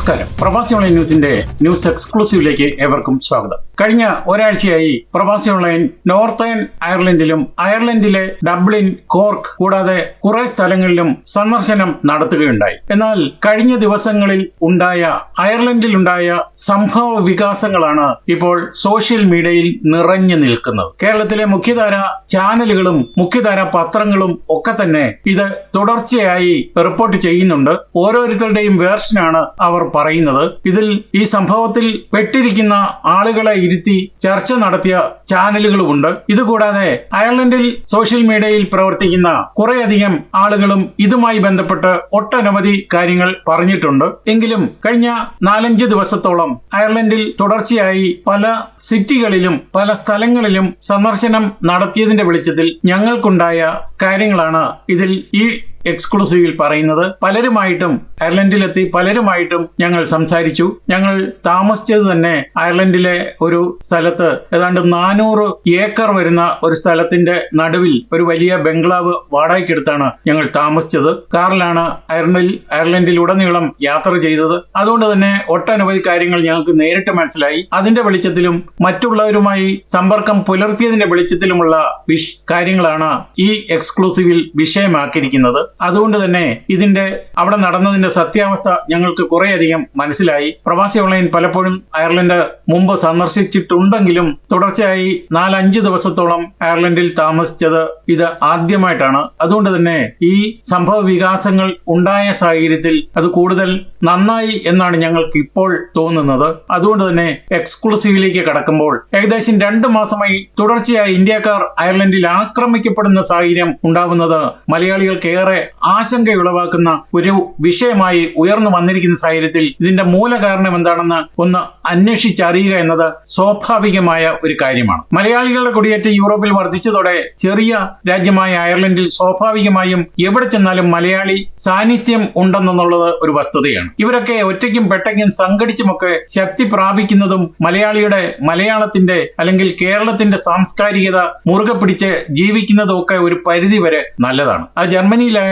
നമസ്കാരം. പ്രവാസി ഓൺലൈൻ ന്യൂസിന്റെ ന്യൂസ് എക്സ്ക്ലൂസീവിലേക്ക് ഏവർക്കും സ്വാഗതം. കഴിഞ്ഞ ഒരാഴ്ചയായി പ്രവാസി ഓൺലൈൻ നോർത്തേൺ അയർലൻഡിലും അയർലൻഡിലെ ഡബ്ലിൻ കോർക്ക് കൂടാതെ കുറെ സ്ഥലങ്ങളിലും സന്ദർശനം നടത്തുകയുണ്ടായി. എന്നാൽ കഴിഞ്ഞ ദിവസങ്ങളിൽ ഉണ്ടായ അയർലൻഡിലുണ്ടായ സംഭവ വികാസങ്ങളാണ് ഇപ്പോൾ സോഷ്യൽ മീഡിയയിൽ നിറഞ്ഞു നിൽക്കുന്നത്. കേരളത്തിലെ മുഖ്യധാര ചാനലുകളും മുഖ്യധാര പത്രങ്ങളും ഒക്കെ തന്നെ ഇത് തുടർച്ചയായി റിപ്പോർട്ട് ചെയ്യുന്നുണ്ട്. ഓരോരുത്തരുടെയും വേർഷനാണ് അവർ പറയുന്നത് ഇതിൽ ഈ സംഭവത്തിൽ പെട്ടിരിക്കുന്ന ആളുകളെ ഇരുത്തി ചർച്ച നടത്തിയ ചാനലുകളുമുണ്ട്. ഇതുകൂടാതെ അയർലൻഡിൽ സോഷ്യൽ മീഡിയയിൽ പ്രവർത്തിക്കുന്ന കുറേയധികം ആളുകളും ഇതുമായി ബന്ധപ്പെട്ട് ഒട്ടനവധി കാര്യങ്ങൾ പറഞ്ഞിട്ടുണ്ട്. എങ്കിലും കഴിഞ്ഞ നാലഞ്ച് ദിവസത്തോളം അയർലൻഡിൽ തുടർച്ചയായി പല സിറ്റികളിലും പല സ്ഥലങ്ങളിലും സന്ദർശനം നടത്തിയതിന്റെ വെളിച്ചത്തിൽ ഞങ്ങൾക്കുണ്ടായ കാര്യങ്ങളാണ് ഇതിൽ ഈ എക്സ്ക്ലൂസീവിൽ പറയുന്നത് പലരുമായിട്ടും അയർലൻഡിലെത്തി പലരുമായിട്ടും ഞങ്ങൾ സംസാരിച്ചു. ഞങ്ങൾ താമസിച്ചത് തന്നെ അയർലൻഡിലെ ഒരു സ്ഥലത്ത്. ഏതാണ്ട് നാനൂറ് ഏക്കർ വരുന്ന ഒരു സ്ഥലത്തിന്റെ നടുവിൽ ഒരു വലിയ ബംഗ്ലാവ് വാടകയ്ക്കെടുത്താണ് ഞങ്ങൾ താമസിച്ചത്. കാറിലാണ് അയർലൻഡിൽ അയർലൻഡിലുടനീളം യാത്ര ചെയ്തത്. അതുകൊണ്ട് തന്നെ ഒട്ടനവധി കാര്യങ്ങൾ ഞങ്ങൾക്ക് നേരിട്ട് മനസ്സിലായി. അതിന്റെ വെളിച്ചത്തിലും മറ്റുള്ളവരുമായി സമ്പർക്കം പുലർത്തിയതിന്റെ വെളിച്ചത്തിലുമുള്ള കാര്യങ്ങളാണ് ഈ എക്സ്ക്ലൂസീവിൽ വിഷയമാക്കിയിരിക്കുന്നത്. അതുകൊണ്ട് തന്നെ ഇതിന്റെ അവിടെ നടന്നതിന്റെ സത്യാവസ്ഥ ഞങ്ങൾക്ക് കുറേയധികം മനസ്സിലായി. പ്രവാസി ഓൺലൈൻ പലപ്പോഴും അയർലൻഡ് മുമ്പ് സന്ദർശിച്ചിട്ടുണ്ടെങ്കിലും തുടർച്ചയായി നാലഞ്ച് ദിവസത്തോളം അയർലൻഡിൽ താമസിച്ചത് ഇത് ആദ്യമായിട്ടാണ്. അതുകൊണ്ട് തന്നെ ഈ സംഭവ വികാസങ്ങൾ ഉണ്ടായ സാഹചര്യത്തിൽ അത് കൂടുതൽ നന്നായി എന്നാണ് ഞങ്ങൾക്ക് ഇപ്പോൾ തോന്നുന്നത്. അതുകൊണ്ട് തന്നെ എക്സ്ക്ലൂസീവിലേക്ക് കടക്കുമ്പോൾ ഏകദേശം രണ്ട് മാസമായി തുടർച്ചയായി ഇന്ത്യക്കാർ അയർലൻഡിൽ ആക്രമിക്കപ്പെടുന്ന സാഹചര്യം ഉണ്ടാവുന്നത് മലയാളികൾക്ക് ഏറെ ആശങ്കയുളവാക്കുന്ന ഒരു വിഷയമായി ഉയർന്നു വന്നിരിക്കുന്ന സാഹചര്യത്തിൽ ഇതിന്റെ മൂലകാരണം എന്താണെന്ന് ഒന്ന് അന്വേഷിച്ചറിയുക എന്നത് സ്വാഭാവികമായ ഒരു കാര്യമാണ്. മലയാളികളുടെ കുടിയേറ്റം യൂറോപ്പിൽ വർദ്ധിച്ചതോടെ ചെറിയ രാജ്യമായ അയർലൻഡിൽ സ്വാഭാവികമായും എവിടെ ചെന്നാലും മലയാളി സാന്നിധ്യം ഉണ്ടെന്നുള്ളത് ഒരു വസ്തുതയാണ്. ഇവരൊക്കെ ഒറ്റയ്ക്കും പെട്ടയ്ക്കും സംഘടിച്ചുമൊക്കെ ശക്തി പ്രാപിക്കുന്നതും മലയാളിയുടെ മലയാളത്തിന്റെ അല്ലെങ്കിൽ കേരളത്തിന്റെ സാംസ്കാരികത മുറുകെ പിടിച്ച് ജീവിക്കുന്നതും ഒക്കെ ഒരു പരിധി വരെ നല്ലതാണ്. ആ അത്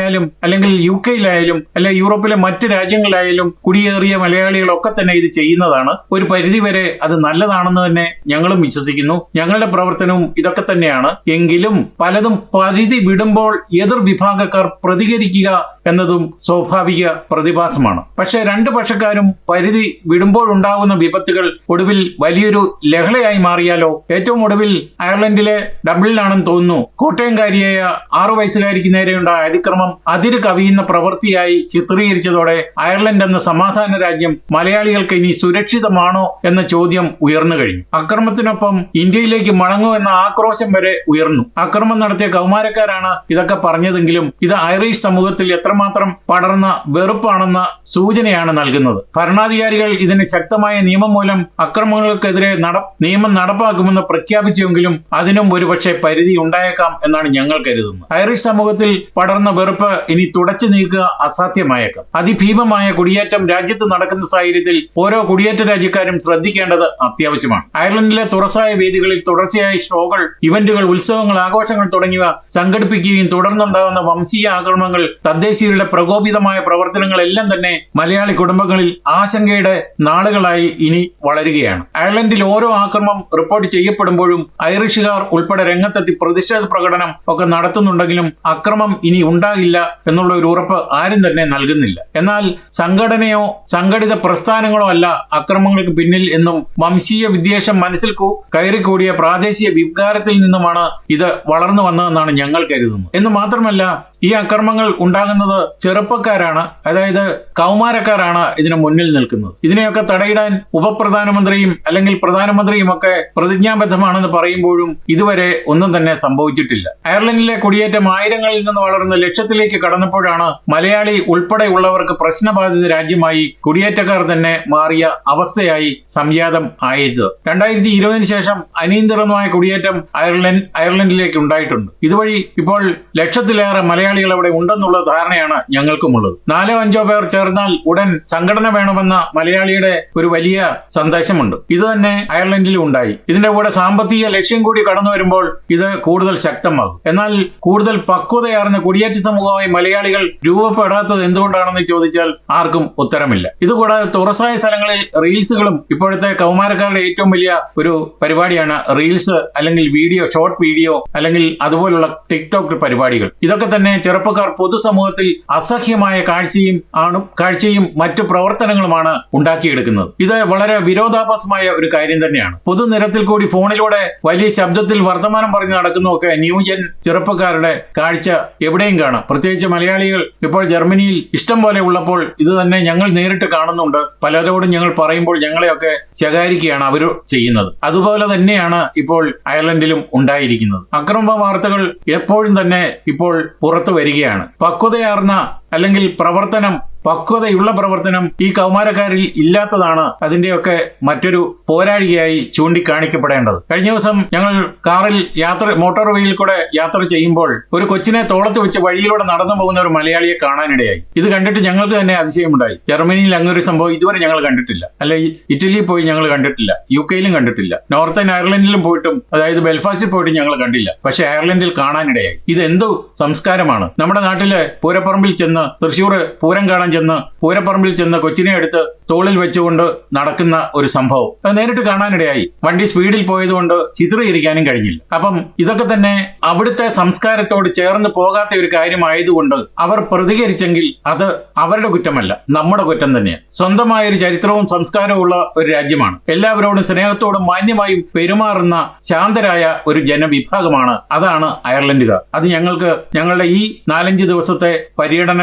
ജർമ്മനിയിലായാലും അല്ലെങ്കിൽ യു കെയിലായാലും അല്ലെ യൂറോപ്പിലെ മറ്റ് രാജ്യങ്ങളിലായാലും കുടിയേറിയ മലയാളികളൊക്കെ തന്നെ ഇത് ചെയ്യുന്നതാണ്. ഒരു പരിധി വരെ അത് നല്ലതാണെന്ന് തന്നെ ഞങ്ങളും വിശ്വസിക്കുന്നു. ഞങ്ങളുടെ പ്രവർത്തനവും ഇതൊക്കെ തന്നെയാണ്. എങ്കിലും പലതും പരിധി വിടുമ്പോൾ എതിർ വിഭാഗക്കാർ പ്രതികരിക്കുക എന്നതും സ്വാഭാവിക പ്രതിഭാസമാണ്. പക്ഷേ രണ്ട് പക്ഷക്കാരും പരിധി വിടുമ്പോഴുണ്ടാകുന്ന വിപത്തുകൾ ഒടുവിൽ വലിയൊരു ലഹളയായി മാറിയാലോ? ഏറ്റവും ഒടുവിൽ അയർലൻഡിലെ ഡബിളിലാണെന്ന് തോന്നുന്നു. കോട്ടയംകാരിയായ ആറു വയസ്സുകാരിക്ക് നേരെയുണ്ടായ അതിക്രമം അതിര് കവിയുന്ന പ്രവൃത്തിയായി ചിത്രീകരിച്ചതോടെ അയർലൻഡ് എന്ന സമാധാന രാജ്യം മലയാളികൾക്ക് ഇനി സുരക്ഷിതമാണോ എന്ന ചോദ്യം ഉയർന്നു കഴിഞ്ഞു. അക്രമത്തിനൊപ്പം ഇന്ത്യയിലേക്ക് മടങ്ങൂ എന്ന ആക്രോശം വരെ ഉയർന്നു. അക്രമം നടത്തിയ കൗമാരക്കാരാണ് ഇതൊക്കെ പറഞ്ഞതെങ്കിലും ഇത് ഐറിഷ് സമൂഹത്തിൽ എത്രമാത്രം പടർന്ന വെറുപ്പാണെന്ന സൂചനയാണ് നൽകുന്നത്. ഭരണാധികാരികൾ ഇതിന് ശക്തമായ നിയമം മൂലം അക്രമങ്ങൾക്കെതിരെ നട നിയമം നടപ്പാക്കുമെന്ന് പ്രഖ്യാപിച്ചുവെങ്കിലും അതിനും ഒരുപക്ഷെ പരിധി ഉണ്ടായേക്കാം എന്നാണ് ഞങ്ങൾ കരുതുന്നത്. ഐറിഷ് സമൂഹത്തിൽ പടർന്ന വെറുപ്പ് ഇനി തുടച്ചു നീക്കുക അസാധ്യമായേക്കാം. അതിഭീമമായ കുടിയേറ്റം രാജ്യത്ത് നടക്കുന്ന സാഹചര്യത്തിൽ ഓരോ കുടിയേറ്റ രാജ്യക്കാരും ശ്രദ്ധിക്കേണ്ടത് അത്യാവശ്യമാണ്. അയർലൻഡിലെ തുറസായ വേദികളിൽ തുടർച്ചയായ ഷോകൾ ഇവന്റുകൾ ഉത്സവങ്ങൾ ആഘോഷങ്ങൾ തുടങ്ങിയവ സംഘടിപ്പിക്കുകയും തുടർന്നുണ്ടാകുന്ന വംശീയ ആക്രമണങ്ങൾ തദ്ദേശീയരുടെ പ്രകോപിതമായ പ്രവർത്തനങ്ങളെല്ലാം തന്നെ മലയാളി കുടുംബങ്ങളിൽ ആശങ്കയുടെ നാളുകളായി ഇനി വളരുകയാണ്. അയർലൻഡിൽ ഓരോ ആക്രമണം റിപ്പോർട്ട് ചെയ്യപ്പെടുമ്പോഴും ഐറിഷുകാർ ഉൾപ്പെടെ രംഗത്തെത്തി പ്രതിഷേധ പ്രകടനം ഒക്കെ നടത്തുന്നുണ്ടെങ്കിലും അക്രമം ഇനി ഉണ്ടാകില്ല എന്നുള്ള ഒരു ഉറപ്പ് ആരും തന്നെ നൽകുന്നില്ല. എന്നാൽ സംഘടനയോ സംഘടിത പ്രസ്ഥാനങ്ങളോ അല്ല അക്രമങ്ങൾക്ക് പിന്നിൽ എന്നും വംശീയ വിദ്വേഷം മനസ്സിൽ കയറി കയറിക്കൂടിയ പ്രാദേശിക വികാരത്തിൽ നിന്നുമാണ് ഇത് വളർന്നു വന്നതെന്നാണ് ഞങ്ങൾ കരുതുന്നത്. എന്ന് മാത്രമല്ല ഈ അക്രമങ്ങൾ ഉണ്ടാകുന്നത് ചെറുപ്പക്കാരാണ് അതായത് കൗമാരക്കാരാണ് ഇതിന് മുന്നിൽ നിൽക്കുന്നത്. ഇതിനെയൊക്കെ തടയിടാൻ ഉപപ്രധാനമന്ത്രിയും അല്ലെങ്കിൽ പ്രധാനമന്ത്രിയും ഒക്കെ പ്രതിജ്ഞാബദ്ധമാണെന്ന് പറയുമ്പോഴും ഇതുവരെ ഒന്നും തന്നെ സംഭവിച്ചിട്ടില്ല. അയർലൻഡിലെ കുടിയേറ്റം ആയിരങ്ങളിൽ നിന്ന് വളർന്ന് ലക്ഷത്തിലേക്ക് കടന്നപ്പോഴാണ് മലയാളി ഉൾപ്പെടെയുള്ളവർക്ക് പ്രശ്നബാധിത രാജ്യമായി കുടിയേറ്റക്കാർ തന്നെ മാറിയ അവസ്ഥയായി സംജാതം ആയത്. രണ്ടായിരത്തി ഇരുപതിന് ശേഷം അനിയന്ത്രിതമായ കുടിയേറ്റം അയർലൻഡ് അയർലൻഡിലേക്ക് ഉണ്ടായിട്ടുണ്ട്. ഇതുവഴി ഇപ്പോൾ ലക്ഷത്തിലേറെ മലയാളി മലയാളികൾ അവിടെ ഉണ്ടെന്നുള്ള ധാരണയാണ് ഞങ്ങൾക്കുമുള്ളത്. നാലോ അഞ്ചോ പേർ ചേർന്നാൽ ഉടൻ സംഘടന വേണമെന്ന മലയാളിയുടെ ഒരു വലിയ സന്ദേശമുണ്ട്. ഇത് തന്നെ അയർലൻഡിലും ഉണ്ടായി. ഇതിന്റെ കൂടെ സാമ്പത്തിക ലക്ഷ്യം കൂടി കടന്നു വരുമ്പോൾ ഇത് കൂടുതൽ ശക്തമാകും. എന്നാൽ കൂടുതൽ പക്വതയാർന്ന കുടിയേറ്റ സമൂഹമായി മലയാളികൾ രൂപപ്പെടാത്തത് എന്തുകൊണ്ടാണെന്ന് ചോദിച്ചാൽ ആർക്കും ഉത്തരമില്ല. ഇതുകൂടാതെ തുറസായ സ്ഥലങ്ങളിൽ റീൽസുകളും ഇപ്പോഴത്തെ കൗമാരക്കാരുടെ ഏറ്റവും വലിയ ഒരു പരിപാടിയാണ് റീൽസ് അല്ലെങ്കിൽ വീഡിയോ ഷോർട്ട് വീഡിയോ അല്ലെങ്കിൽ അതുപോലുള്ള ടിക്ടോക്ക് പരിപാടികൾ. ഇതൊക്കെ തന്നെ ചെറുപ്പക്കാർ പൊതുസമൂഹത്തിൽ അസഹ്യമായ കാഴ്ചയും ആണ് കാഴ്ചയും മറ്റു പ്രവർത്തനങ്ങളുമാണ് ഉണ്ടാക്കിയെടുക്കുന്നത്. ഇത് വളരെ വിരോധാഭാസമായ ഒരു കാര്യം തന്നെയാണ്. പൊതുനിരത്തിൽ കൂടി ഫോണിലൂടെ വലിയ ശബ്ദത്തിൽ വർത്തമാനം പറഞ്ഞ് നടക്കുന്നതൊക്കെ ന്യൂജൻ ചെറുപ്പക്കാരുടെ കാഴ്ച എവിടെയും കാണാം. പ്രത്യേകിച്ച് മലയാളികൾ ഇപ്പോൾ ജർമ്മനിയിൽ ഇഷ്ടം പോലെ ഉള്ളപ്പോൾ ഇത് തന്നെ ഞങ്ങൾ നേരിട്ട് കാണുന്നുണ്ട്. പലരോടും ഞങ്ങൾ പറയുമ്പോൾ ഞങ്ങളെയൊക്കെ ശകാരിക്കുകയാണ് അവർ ചെയ്യുന്നത്. അതുപോലെ തന്നെയാണ് ഇപ്പോൾ അയർലൻഡിലും ഉണ്ടായിരിക്കുന്നത്. അക്രമ വാർത്തകൾ എപ്പോഴും തന്നെ ഇപ്പോൾ പുറത്തു വരികയാണ്. പക്വതയാർന്ന അല്ലെങ്കിൽ പ്രവർത്തനം പക്വതയുള്ള പ്രവർത്തനം ഈ കൗമാരക്കാരിൽ ഇല്ലാത്തതാണ് അതിന്റെയൊക്കെ മറ്റൊരു പോരാഴികയായി ചൂണ്ടിക്കാണിക്കപ്പെടേണ്ടത്. കഴിഞ്ഞ ദിവസം ഞങ്ങൾ കാറിൽ യാത്ര മോട്ടോർ വേയിൽ കൂടെ യാത്ര ചെയ്യുമ്പോൾ ഒരു കൊച്ചിനെ തോളത്ത് വെച്ച് വഴിയിലൂടെ നടന്നു പോകുന്ന ഒരു മലയാളിയെ കാണാനിടയായി. ഇത് കണ്ടിട്ട് ഞങ്ങൾക്ക് തന്നെ അതിശയമുണ്ടായി. ജർമ്മനിയിൽ അങ്ങനൊരു സംഭവം ഇതുവരെ ഞങ്ങൾ കണ്ടിട്ടില്ല. അല്ല ഇറ്റലിയിൽ പോയി ഞങ്ങൾ കണ്ടിട്ടില്ല. യു കെയിലും കണ്ടിട്ടില്ല. നോർത്തേൺ അയർലൻഡിലും പോയിട്ടും അതായത് ബെൽഫാസ്റ്റിൽ പോയിട്ടും ഞങ്ങൾ കണ്ടില്ല. പക്ഷെ അയർലൻഡിൽ കാണാനിടയായി. ഇത് എന്തോ സംസ്കാരമാണ്. നമ്മുടെ നാട്ടിലെ പൂരപ്പറമ്പിൽ ചെന്ന് തൃശ്ശൂർ പൂരം കാണാൻ ചെന്ന് പൂരപ്പറമ്പിൽ ചെന്ന് കൊച്ചിനെ എടുത്ത് തോളിൽ വെച്ചുകൊണ്ട് നടക്കുന്ന ഒരു സംഭവം. അത് നേരിട്ട് കാണാനിടയായി. വണ്ടി സ്പീഡിൽ പോയതുകൊണ്ട് ചിത്രീകരിക്കാനും കഴിഞ്ഞില്ല. അപ്പം ഇതൊക്കെ തന്നെ അവിടുത്തെ സംസ്കാരത്തോട് ചേർന്ന് പോകാത്ത ഒരു കാര്യമായതുകൊണ്ട് അവർ പ്രതികരിച്ചെങ്കിൽ അത് അവരുടെ കുറ്റമല്ല നമ്മുടെ കുറ്റം തന്നെയാണ്. സ്വന്തമായ ഒരു ചരിത്രവും സംസ്കാരവും ഉള്ള ഒരു രാജ്യമാണ്. എല്ലാവരോടും സ്നേഹത്തോടും മാന്യമായും പെരുമാറുന്ന ശാന്തരായ ഒരു ജനവിഭാഗമാണ് അതാണ് അയർലൻഡുകാർ. അത് ഞങ്ങൾക്ക് ഞങ്ങളുടെ ഈ നാലഞ്ച് ദിവസത്തെ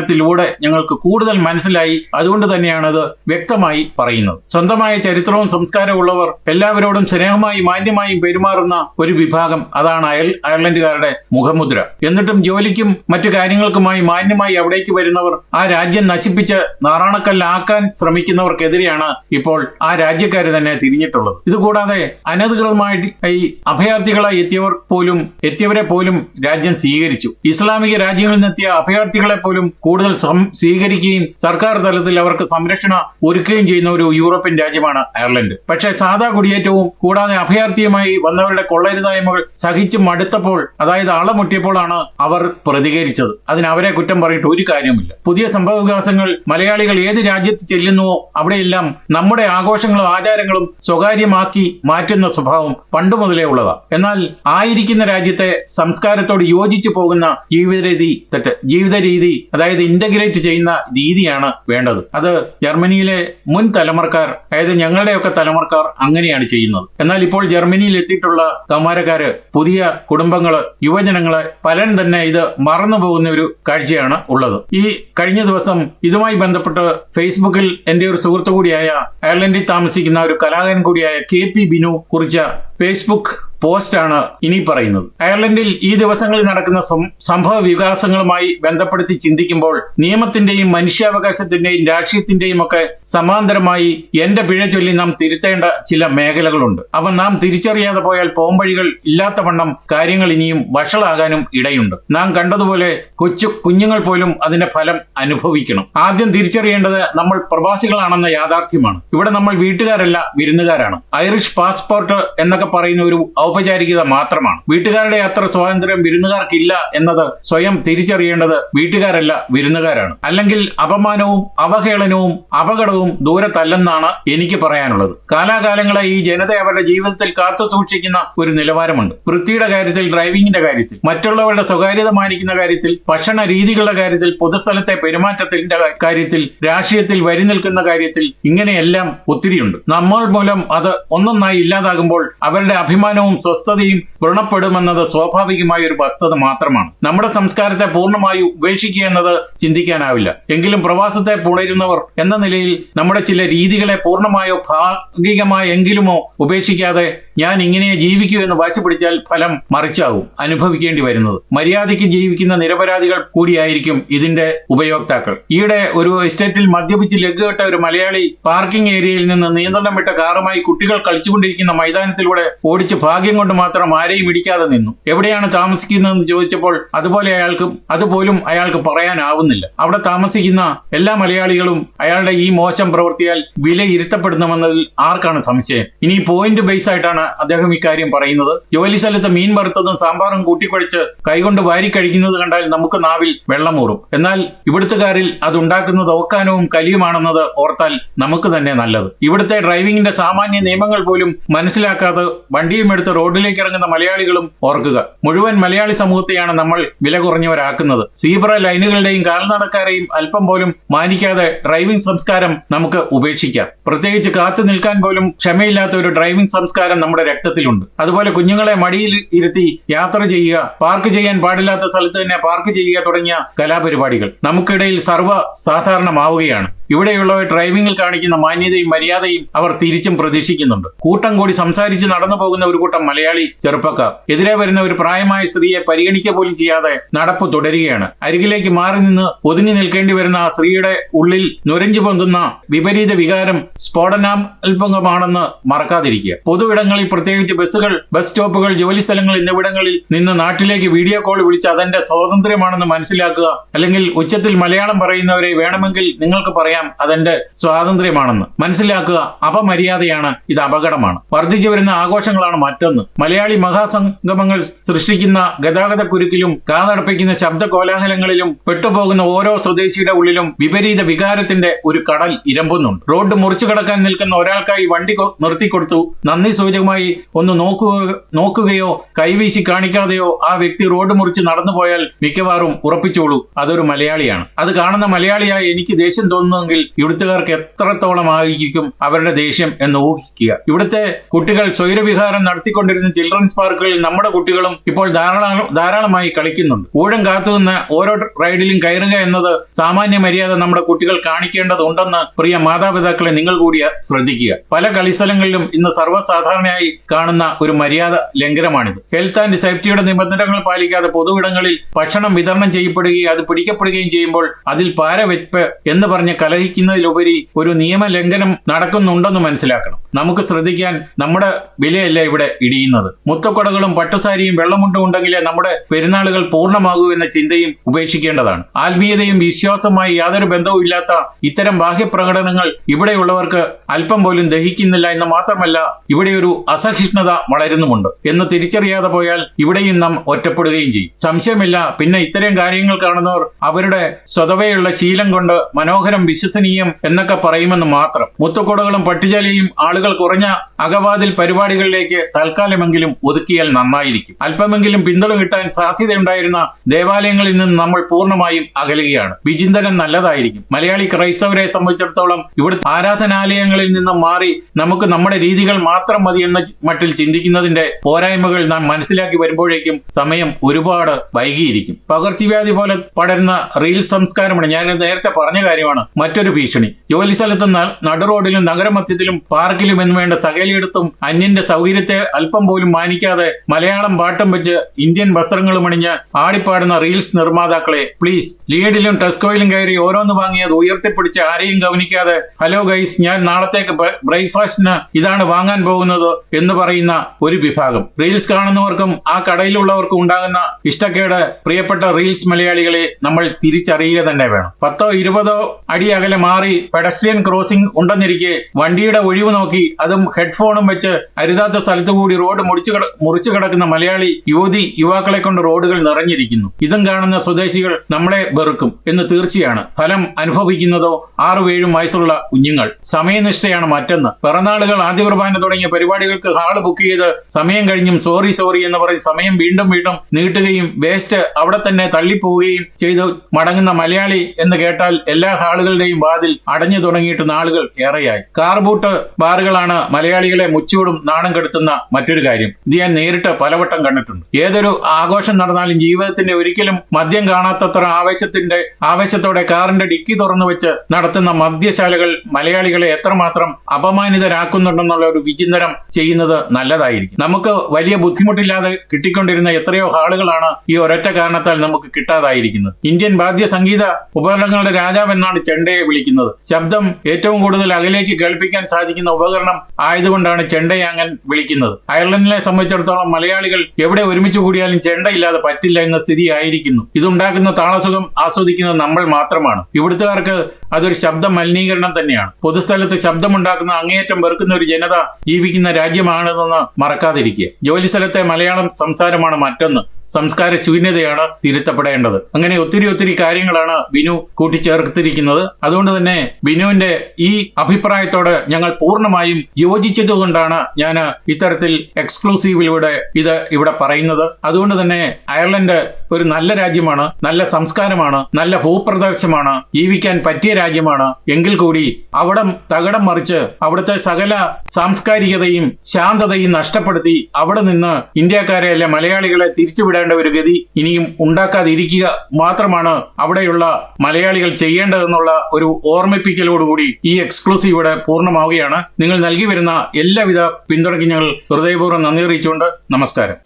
പര്യടനത്തിലൂടെ ഞങ്ങൾക്ക് കൂടുതൽ മനസ്സിലായി. അതുകൊണ്ട് തന്നെയാണ് അത് വ്യക്തമായി പറയുന്നത്. സ്വന്തമായ ചരിത്രവും സംസ്കാരവും ഉള്ളവർ എല്ലാവരോടും സ്നേഹമായി മാന്യമായും പെരുമാറുന്ന ഒരു വിഭാഗം അതാണ് അയൽ അയർലൻഡുകാരുടെ മുഖമുദ്ര. എന്നിട്ടും ജോലിക്കും മറ്റു കാര്യങ്ങൾക്കുമായി മാന്യമായി അവിടേക്ക് വരുന്നവർ ആ രാജ്യം നശിപ്പിച്ച് നാറാണക്കല്ലാക്കാൻ ശ്രമിക്കുന്നവർക്കെതിരെയാണ് ഇപ്പോൾ ആ രാജ്യക്കാർ തന്നെ തിരിഞ്ഞിട്ടുള്ളത്. ഇതുകൂടാതെ അനധികൃതമായി ഈ അഭയാർത്ഥികളായി എത്തിയവർ പോലും എത്തിയവരെ പോലും രാജ്യം സ്വീകരിച്ചു. ഇസ്ലാമിക രാജ്യങ്ങളിൽ നിന്നെത്തിയ അഭയാർത്ഥികളെ പോലും കൂടുതൽ സം- സ്വീകരിക്കുകയും സർക്കാർ തലത്തിൽ അവർക്ക് സംരക്ഷണ ഒരുക്കുകയും ചെയ്യുന്ന ഒരു യൂറോപ്യൻ രാജ്യമാണ് അയർലൻഡ്. പക്ഷേ സാധാ കുടിയേറ്റവും കൂടാതെ അഭയാർത്ഥിയുമായി വന്നവരുടെ കൊള്ളരുതായ്മകൾ സഹിച്ചു മടുത്തപ്പോൾ അതായത് ആളമുട്ടിയപ്പോഴാണ് അവർ പ്രതികരിച്ചത്. അതിന് അവരെ കുറ്റം പറഞ്ഞിട്ട് ഒരു കാര്യമില്ല പുതിയ സംഭവ വികാസങ്ങൾ മലയാളികൾ ഏത് രാജ്യത്ത് ചെല്ലുന്നുവോ അവിടെയെല്ലാം നമ്മുടെ ആഘോഷങ്ങളും ആചാരങ്ങളും സ്വകാര്യമാക്കി മാറ്റുന്ന സ്വഭാവം പണ്ടു മുതലേ ഉള്ളതാണ് എന്നാൽ ആയിരിക്കുന്ന രാജ്യത്തെ സംസ്കാരത്തോട് യോജിച്ചു പോകുന്ന ജീവിത രീതി തെറ്റ് ജീവിത രീതി അതായത് ഇന്റഗ്രേറ്റ് ചെയ്യുന്ന രീതിയാണ് വേണ്ടത്. അത് ജർമ്മനിയിലെ മുൻ തലമുറക്കാർ അതായത് ഞങ്ങളുടെയൊക്കെ തലമുറക്കാർ അങ്ങനെയാണ് ചെയ്യുന്നത്. എന്നാൽ ഇപ്പോൾ ജർമ്മനിയിൽ എത്തിയിട്ടുള്ള കൗമാരക്കാര് പുതിയ കുടുംബങ്ങൾ യുവജനങ്ങൾ പലരും തന്നെ ഇത് മറന്നു പോകുന്ന ഒരു കാഴ്ചയാണ് ഉള്ളത്. ഈ കഴിഞ്ഞ ദിവസം ഇതുമായി ബന്ധപ്പെട്ട് ഫേസ്ബുക്കിൽ എന്റെ ഒരു സുഹൃത്തു കൂടിയായ അയർലൻഡിൽ താമസിക്കുന്ന ഒരു കലാകാരൻ കൂടിയായ കെ പി ബിനു കുറിച്ച ഫേസ്ബുക്ക് പോസ്റ്റാണ് ഇനി പറയുന്നത്. അയർലൻഡിൽ ഈ ദിവസങ്ങളിൽ നടക്കുന്ന സംഭവ വികാസങ്ങളുമായി ബന്ധപ്പെടുത്തി ചിന്തിക്കുമ്പോൾ നിയമത്തിന്റെയും മനുഷ്യാവകാശത്തിന്റെയും രാഷ്ട്രീയത്തിന്റെയും ഒക്കെ സമാന്തരമായി എന്റെ പിഴ ചൊല്ലി നാം തിരുത്തേണ്ട ചില മേഖലകളുണ്ട്. അവ നാം തിരിച്ചറിയാതെ പോയാൽ പോംവഴികൾ ഇല്ലാത്ത വണ്ണം കാര്യങ്ങൾ ഇനിയും വഷളാകാനും ഇടയുണ്ട്. നാം കണ്ടതുപോലെ കൊച്ചു കുഞ്ഞുങ്ങൾ പോലും അതിന്റെ ഫലം അനുഭവിക്കണം. ആദ്യം തിരിച്ചറിയേണ്ടത് നമ്മൾ പ്രവാസികളാണെന്ന യാഥാർത്ഥ്യമാണ്. ഇവിടെ നമ്മൾ വീട്ടുകാരല്ല വിരുന്നുകാരാണ്. ഐറിഷ് പാസ്പോർട്ട് എന്നൊക്കെ പറയുന്ന ഒരു ഔപചാരികത മാത്രമാണ്. വീട്ടുകാരുടെ അത്ര സ്വാതന്ത്ര്യം വിരുന്നുകാർക്കില്ല എന്നത് സ്വയം തിരിച്ചറിയേണ്ടത് വീട്ടുകാരല്ല വിരുന്നുകാരാണ്. അല്ലെങ്കിൽ അപമാനവും അവഹേളനവും അപകടവും ദൂരത്തല്ലെന്നാണ് എനിക്ക് പറയാനുള്ളത്. കാലാകാലങ്ങളായി ഈ ജനത അവരുടെ ജീവിതത്തിൽ കാത്തു സൂക്ഷിക്കുന്ന ഒരു നിലവാരമുണ്ട്. വൃത്തിയുടെ കാര്യത്തിൽ ഡ്രൈവിംഗിന്റെ കാര്യത്തിൽ മറ്റുള്ളവരുടെ സ്വകാര്യത മാനിക്കുന്ന കാര്യത്തിൽ ഭക്ഷണ രീതികളുടെ കാര്യത്തിൽ പൊതുസ്ഥലത്തെ പെരുമാറ്റത്തിന്റെ കാര്യത്തിൽ രാഷ്ട്രീയത്തിൽ വരി നിൽക്കുന്ന കാര്യത്തിൽ ഇങ്ങനെയെല്ലാം ഒത്തിരിയുണ്ട്. നമ്മൾ മൂലം അത് ഒന്നൊന്നായി ഇല്ലാതാകുമ്പോൾ അവരുടെ അഭിമാനവും സ്വസ്ഥതയും വ്രണപ്പെടുമെന്നത് സ്വാഭാവികമായ ഒരു വസ്തുത മാത്രമാണ്. നമ്മുടെ സംസ്കാരത്തെ പൂർണമായി ഉപേക്ഷിക്കുക എന്നത് ചിന്തിക്കാനാവില്ല. എങ്കിലും പ്രവാസത്തെ പുണരുന്നവർ എന്ന നിലയിൽ നമ്മുടെ ചില രീതികളെ പൂർണമായോ ഭാഗികമായോ എങ്കിലുമോ ഉപേക്ഷിക്കാതെ ഞാൻ ഇങ്ങനെ ജീവിക്കൂ എന്ന് വാശി പിടിച്ചാൽ ഫലം മറിച്ചാവും അനുഭവിക്കേണ്ടി വരുന്നത്. മര്യാദയ്ക്ക് ജീവിക്കുന്ന നിരപരാധികൾ കൂടിയായിരിക്കും ഇതിന്റെ ഉപയോക്താക്കൾ. ഈയിടെ ഒരു എസ്റ്റേറ്റിൽ മദ്യപിച്ച് ലഘുകെട്ട ഒരു മലയാളി പാർക്കിംഗ് ഏരിയയിൽ നിന്ന് നിയന്ത്രണം വിട്ട കാറുമായി കുട്ടികൾ കളിച്ചുകൊണ്ടിരിക്കുന്ന മൈതാനത്തിലൂടെ ഓടിച്ച് ഭാഗ്യം കൊണ്ട് മാത്രം ആരെയും ഇടിക്കാതെ നിന്നു. എവിടെയാണ് താമസിക്കുന്നതെന്ന് ചോദിച്ചപ്പോൾ അതുപോലെ അയാൾക്കും അതുപോലും അയാൾക്ക് പറയാനാവുന്നില്ല. അവിടെ താമസിക്കുന്ന എല്ലാ മലയാളികളും അയാളുടെ ഈ മോശം പ്രവൃത്തിയാൽ വിലയിരുത്തപ്പെടുന്നുവെന്നതിൽ ആർക്കാണ് സംശയം? ഇനി പോയിന്റ് ബേസ് ആയിട്ടാണ് അദ്ദേഹം ഇക്കാര്യം പറയുന്നത്. ജോലി സ്ഥലത്ത് മീൻ വറുത്തതും സാമ്പാറും കൂട്ടിക്കുഴച്ച് കൈകൊണ്ട് വാരി കഴിക്കുന്നത് കണ്ടാൽ നമുക്ക് നാവിൽ വെള്ളമൂറും. എന്നാൽ ഇവിടുത്തുകാരിൽ അതുണ്ടാക്കുന്നത് ഓക്കാനവും കലിയുമാണെന്നത് ഓർത്താൽ നമുക്ക് തന്നെ നല്ലത്. ഇവിടുത്തെ ഡ്രൈവിംഗിന്റെ സാമാന്യ നിയമങ്ങൾ പോലും മനസ്സിലാക്കാതെ വണ്ടിയും എടുത്ത് റോഡിലേക്ക് ഇറങ്ങുന്ന മലയാളികളും ഓർക്കുക. മുഴുവൻ മലയാളി സമൂഹത്തെയാണ് നമ്മൾ വില കുറഞ്ഞവരാക്കുന്നത്. സീബ്ര ലൈനുകളുടെയും കാൽനടക്കാരെയും അല്പം പോലും മാനിക്കാതെ ഡ്രൈവിംഗ് സംസ്കാരം നമുക്ക് ഉപേക്ഷിക്കാം. പ്രത്യേകിച്ച് കാത്തു നിൽക്കാൻ പോലും ക്ഷമയില്ലാത്ത ഒരു ഡ്രൈവിംഗ് സംസ്കാരം നമ്മുടെ രക്തത്തിലുണ്ട്. അതുപോലെ കുഞ്ഞുങ്ങളെ മടിയിൽ ഇരുത്തി യാത്ര ചെയ്യുക പാർക്ക് ചെയ്യാൻ പാടില്ലാത്ത സ്ഥലത്ത് തന്നെ പാർക്ക് ചെയ്യുക തുടങ്ങിയ കലാപരിപാടികൾ നമുക്കിടയിൽ സർവ സാധാരണമാവുകയാണ് ഇവിടെയുള്ളവർ ഡ്രൈവിംഗിൽ കാണിക്കുന്ന മാന്യതയും മര്യാദയും അവർ തിരിച്ചും പ്രതീക്ഷിക്കുന്നുണ്ട്. കൂട്ടം കൂടി സംസാരിച്ച് നടന്നു പോകുന്ന ഒരു കൂട്ടം മലയാളി ചെറുപ്പക്കാർ. എതിരെ വരുന്ന ഒരു പ്രായമായ സ്ത്രീയെ പരിഗണിക്കുക പോലും ചെയ്യാതെ നടപ്പ് തുടരുകയാണ്. അരികിലേക്ക് മാറി നിന്ന് ഒതുങ്ങി നിൽക്കേണ്ടി വരുന്ന ആ സ്ത്രീയുടെ ഉള്ളിൽ നുരഞ്ചു പൊന്തുന്ന വിപരീത വികാരം സ്ഫോടനാത്മകമാണെന്ന് മറക്കാതിരിക്കുക. പൊതുവിടങ്ങളിൽ പ്രത്യേകിച്ച് ബസ്സുകൾ ബസ് സ്റ്റോപ്പുകൾ ജോലി സ്ഥലങ്ങൾ എന്നിവിടങ്ങളിൽ നിന്ന് നാട്ടിലേക്ക് വീഡിയോ കോൾ വിളിച്ച് അതെന്റെ സ്വാതന്ത്ര്യമാണെന്ന് മനസ്സിലാക്കുക. അല്ലെങ്കിൽ ഉച്ചത്തിൽ മലയാളം പറയുന്നവരെ വേണമെങ്കിൽ നിങ്ങൾക്ക് പറയാം അതെന്റെ സ്വാതന്ത്ര്യമാണെന്ന്. മനസ്സിലാക്കുക അപമര്യാദയാണ് ഇത് അപകടമാണ്. വർദ്ധിച്ചു വരുന്ന ആഘോഷങ്ങളാണ് മറ്റൊന്ന്. മലയാളി മഹാസംഗമങ്ങൾ സൃഷ്ടിക്കുന്ന ഗതാഗത കുരുക്കിലും കാതടപ്പിക്കുന്ന ശബ്ദ കോലാഹലങ്ങളിലും പെട്ടുപോകുന്ന ഓരോ സ്വദേശിയുടെ ഉള്ളിലും വിപരീത വികാരത്തിന്റെ ഒരു കടൽ ഇരമ്പുന്നുണ്ട്. റോഡ് മുറിച്ചു കടക്കാൻ നിൽക്കുന്ന ഒരാൾക്കായി വണ്ടി നിർത്തിക്കൊടുത്തു. നന്ദി സൂചകമായി ഒന്ന് നോക്കുക നോക്കുകയോ കൈവീശി കാണിക്കാതെയോ ആ വ്യക്തി റോഡ് മുറിച്ച് നടന്നു പോയാൽ മിക്കവാറും ഉറപ്പിച്ചോളൂ. അതൊരു മലയാളിയാണ്. അത് കാണുന്ന മലയാളിയായി എനിക്ക് ദേഷ്യം തോന്നുന്നെങ്കിൽ ഇവിടുത്തുകാർക്ക് എത്രത്തോളം ആയിരിക്കും അവരുടെ ദേഷ്യം എന്ന് ഊഹിക്കുക. ഇവിടുത്തെ കുട്ടികൾ സ്വൈരവിഹാരം നടത്തിക്കൊണ്ടിരുന്ന ചിൽഡ്രൻസ് പാർക്കുകളിൽ നമ്മുടെ കുട്ടികളും ഇപ്പോൾ ധാരാളം ധാരാളമായി കളിക്കുന്നുണ്ട്. ഊഴം കാത്തുനിന്ന് ഓരോ റൈഡിലും കയറുക എന്നത് സാമാന്യ മര്യാദ നമ്മുടെ കുട്ടികൾ കാണിക്കേണ്ടതുണ്ടെന്ന് പ്രിയ മാതാപിതാക്കളെ നിങ്ങൾ കൂടി ശ്രദ്ധിക്കുക. പല കളിസ്ഥലങ്ങളിലും ഇന്ന് സർവസാധാരണയായി കാണുന്ന ഒരു മര്യാദ ലംഘനമാണിത്. ഹെൽത്ത് ആൻഡ് സേഫ്റ്റിയുടെ നിബന്ധനകൾ പാലിക്കാതെ പൊതുവിടങ്ങളിൽ ഭക്ഷണം വിതരണം ചെയ്യപ്പെടുകയും അത് പിടിക്കപ്പെടുകയും ചെയ്യുമ്പോൾ അതിൽ പാരവെപ്പ് എന്ന് പറഞ്ഞ് കലഹിക്കുന്നതിലുപരി ഒരു നിയമലംഘനം നടക്കുന്നുണ്ടെന്ന് മനസ്സിലാക്കണം. നമുക്ക് ശ്രദ്ധിക്കാൻ നമ്മുടെ വിലയല്ല ഇവിടെ ഇടിയുന്നത്. മുത്തക്കൊടകളും പട്ടുസാരിയും വെള്ളമുണ്ടും ഉണ്ടെങ്കിലേ നമ്മുടെ പെരുന്നാളുകൾ പൂർണമാകൂ എന്ന ചിന്തയും ഉപേക്ഷിക്കേണ്ടതാണ്. ആത്മീയതയും വിശ്വാസവുമായി യാതൊരു ബന്ധവും ഇല്ലാത്ത ഇത്തരം ബാഹ്യപ്രകടനങ്ങൾ ഇവിടെയുള്ളവർക്ക് അല്പം പോലും ദഹിക്കുന്നില്ല എന്ന് മാത്രമല്ല ഇവിടെ ഒരു അസഹിഷ്ണുത വളരുന്നുമുണ്ട്. എന്ന് തിരിച്ചറിയാതെ പോയാൽ ഇവിടെയും നാം ഒറ്റപ്പെടുകയും ചെയ്യും. സംശയമില്ല പിന്നെ ഇത്തരം കാര്യങ്ങൾ കാണുന്നവർ അവരുടെ സ്വതവേയുള്ള ശീലം കൊണ്ട് മനോഹരം വിശ്വസനീയം എന്നൊക്കെ പറയുമെന്ന് മാത്രം. മുത്തുക്കൊടകളും പട്ടിജാലിയും ആളുകൾ കുറഞ്ഞ അകവാതിൽ പരിപാടികളിലേക്ക് തൽക്കാലമെങ്കിലും ഒതുക്കിയാൽ നന്നായിരിക്കും. അല്പമെങ്കിലും പിന്തുണ കിട്ടാൻ സാധ്യതയുണ്ടായിരുന്ന ദേവാലയങ്ങളിൽ നിന്ന് നമ്മൾ പൂർണമായും അകലുകയാണ്. വിചിന്തനം നല്ലതായിരിക്കും. മലയാളി ക്രൈസ്തവരെ സംബന്ധിച്ചിടത്തോളം ഇവിടുത്തെ ആരാധനാലയങ്ങളിൽ നിന്ന് മാറി നമുക്ക് നമ്മുടെ രീതികൾ മാത്രം മതി എന്ന മട്ടിൽ ചിന്തിക്കുന്നതിന്റെ പോരായ്മകൾ നാം മനസ്സിലാക്കി വരുമ്പോഴേക്കും സമയം ഒരുപാട് വൈകിയിരിക്കും. പകർച്ചവ്യാധി പോലെ പടരുന്ന റീൽ സംസ്കാരമാണ്. ഞാൻ നേരത്തെ പറഞ്ഞ കാര്യമാണ്. മറ്റൊരു ഭീഷണി. ജോലി സ്ഥലത്ത് നടുറോഡിലും നഗരമധ്യത്തിലും പാർക്കിലും എന്ന് വേണ്ട സകലയിടത്തും അന്യന്റെ സൗകര്യത്തെ അല്പം പോലും മാനിക്കാതെ മലയാളം പാട്ടം വെച്ച് ഇന്ത്യൻ വസ്ത്രങ്ങളും അണിഞ്ഞ് ആടിപ്പാടുന്ന റീൽസ് നിർമ്മാതാക്കളെ പ്ലീസ് ലീഡിലും ടെസ്കോയിലും കയറി ഓരോന്ന് വാങ്ങി അത് ഉയർത്തിപ്പിടിച്ച് ആരെയും ഗവനിക്കാതെ ഹലോ ഗൈസ് ഞാൻ നാളത്തേക്ക് ബ്രേക്ക്ഫാസ്റ്റിന് ഇതാണ് വാങ്ങാൻ പോകുന്നത്. എന്ന് പറയുന്ന ഒരു വിഭാഗം. റീൽസ് കാണുന്നവർക്കും ആ കടയിലുള്ളവർക്കും ഉണ്ടാകുന്ന ഇഷ്ടക്കേട് പ്രിയപ്പെട്ട റീൽസ് മലയാളികളെ നമ്മൾ തിരിച്ചറിയുക തന്നെ വേണം. പത്തോ ഇരുപതോ അടി അകലെ മാറി പെഡസ്ട്രിയൻ ക്രോസിംഗ് ഉണ്ടെന്നിരിക്കെ വണ്ടിയുടെ ഒഴിവ് നോക്കി അതും ഹെഡ്ഫോണും വെച്ച് അരുതാത്ത സ്ഥലത്തു കൂടി റോഡ് മുറിച്ചു മുറിച്ചു കിടക്കുന്ന മലയാളി യുവതി യുവാക്കളെ കൊണ്ട് റോഡുകൾ നിറഞ്ഞിരിക്കുന്നു. ഇതും കാണുന്ന സ്വദേശികൾ നമ്മളെ വെറുക്കും എന്ന് തീർച്ചയാണ് ഫലം അനുഭവിക്കുന്നതോ ആറും ഏഴും വയസ്സുള്ള കുഞ്ഞുങ്ങൾ. സമയനിഷ്ഠയാണ് മറ്റൊന്ന്. പിറന്നാളുകൾ ആദ്യ കുർബാന തുടങ്ങിയ പരിപാടികൾക്ക് ഹാൾ ബുക്ക് ചെയ്ത് സമയം കഴിഞ്ഞും സോറി സോറി എന്ന് പറയും സമയം വീണ്ടും വീണ്ടും നീട്ടുകയും വേസ്റ്റ് അവിടെ തന്നെ തള്ളിപ്പോവുകയും ചെയ്ത് മടങ്ങുന്ന മലയാളി എന്ന് കേട്ടാൽ എല്ലാ ഹാളുകളുടെയും വാതിൽ അടഞ്ഞു തുടങ്ങിയിട്ട് നാളുകൾ ഏറെയായി. കാർബൂട്ട് ബാറുകളാണ് മലയാളികളെ മുച്ചൂടും നാണം കെടുത്തുന്ന മറ്റൊരു കാര്യം. ഇത് ഞാൻ നേരിട്ട് പലവട്ടം കണ്ടിട്ടുണ്ട്. ഏതൊരു ആഘോഷം നടന്നാലും ജീവിതത്തിന്റെ ഒരിക്കലും മദ്യം കാണാത്തത്ര ആവേശത്തിന്റെ ആവേശത്തോടെ കാറിന്റെ ഡിക്കി തുറന്നു വെച്ച് നടത്തുന്ന മദ്യശാലകൾ മലയാളികളെ എത്രമാത്രം അപമാനിതരാക്കുന്നുണ്ടെന്നുള്ള ഒരു വിചിന്തനം ചെയ്യും ചെയ്യുന്നത് നല്ലതായിരിക്കും. നമുക്ക് വലിയ ബുദ്ധിമുട്ടില്ലാതെ കിട്ടിക്കൊണ്ടിരുന്ന എത്രയോ ഹാളുകളാണ് ഈ ഒരൊറ്റ കാരണത്താൽ നമുക്ക് കിട്ടാതായിരിക്കുന്നത്. ഇന്ത്യൻ വാദ്യ സംഗീത ഉപകരണങ്ങളുടെ രാജാവ് എന്നാണ് ചെണ്ടയെ വിളിക്കുന്നത്. ശബ്ദം ഏറ്റവും കൂടുതൽ അകലേക്ക് കേൾപ്പിക്കാൻ സാധിക്കുന്ന ഉപകരണം ആയതുകൊണ്ടാണ് ചെണ്ടയെ അങ്ങനെ വിളിക്കുന്നത്. അയർലൻഡിനെ സംബന്ധിച്ചിടത്തോളം മലയാളികൾ എവിടെ ഒരുമിച്ച് കൂടിയാലും ചെണ്ടയില്ലാതെ പറ്റില്ല എന്ന സ്ഥിതി ആയിരിക്കുന്നു ഇതുണ്ടാക്കുന്ന താളസുഖം ആസ്വദിക്കുന്നത് നമ്മൾ മാത്രമാണ്. ഇവിടുത്തുകാർക്ക് അതൊരു ശബ്ദ മലിനീകരണം തന്നെയാണ്. പൊതുസ്ഥലത്ത് ശബ്ദമുണ്ടാക്കുന്ന അങ്ങേയറ്റം വെറുക്കുന്ന ഒരു ജനത ജീവിക്കുന്ന രാജ്യമാണെന്ന് മറക്കാതിരിക്കുക. ജോലി സ്ഥലത്തെ മലയാളം സംസാരമാണ് മറ്റൊന്ന്. സംസ്കാര ശൂന്യതയാണ് തിരുത്തപ്പെടേണ്ടത്. അങ്ങനെ ഒത്തിരി ഒത്തിരി കാര്യങ്ങളാണ് ബിനു കൂട്ടിച്ചേർത്തിരിക്കുന്നത്. അതുകൊണ്ട് തന്നെ ബിനുവിന്റെ ഈ അഭിപ്രായത്തോട് ഞങ്ങൾ പൂർണമായും യോജിച്ചതുകൊണ്ടാണ് ഞാൻ ഇത്തരത്തിൽ എക്സ്ക്ലൂസീവിലൂടെ ഇത് ഇവിടെ പറയുന്നത്. അതുകൊണ്ട് തന്നെ അയർലൻഡ് ഒരു നല്ല രാജ്യമാണ് നല്ല സംസ്കാരമാണ് നല്ല ഭൂപ്രദേശമാണ് ജീവിക്കാൻ പറ്റിയ രാജ്യമാണ്. എങ്കിൽ കൂടി അവിടെ തകടം മറിച്ച് അവിടുത്തെ സകല സാംസ്കാരികതയും ശാന്തതയും നഷ്ടപ്പെടുത്തി അവിടെ നിന്ന് ഇന്ത്യക്കാരെ അല്ലെ മലയാളികളെ തിരിച്ചുവിടേണ്ട ഒരു ഗതി ഇനിയും ഉണ്ടാക്കാതിരിക്കുക മാത്രമാണ് അവിടെയുള്ള മലയാളികൾ ചെയ്യേണ്ടതെന്നുള്ള ഒരു ഓർമ്മിപ്പിക്കലോടുകൂടി ഈ എക്സ്ക്ലൂസീവ് ഇവിടെ പൂർണമാവുകയാണ്. നിങ്ങൾ നൽകി വരുന്ന എല്ലാവിധ പിന്തുണയ്ക്കും ഞങ്ങൾ ഹൃദയപൂർവം നന്ദി അറിയിച്ചുകൊണ്ട് നമസ്കാരം.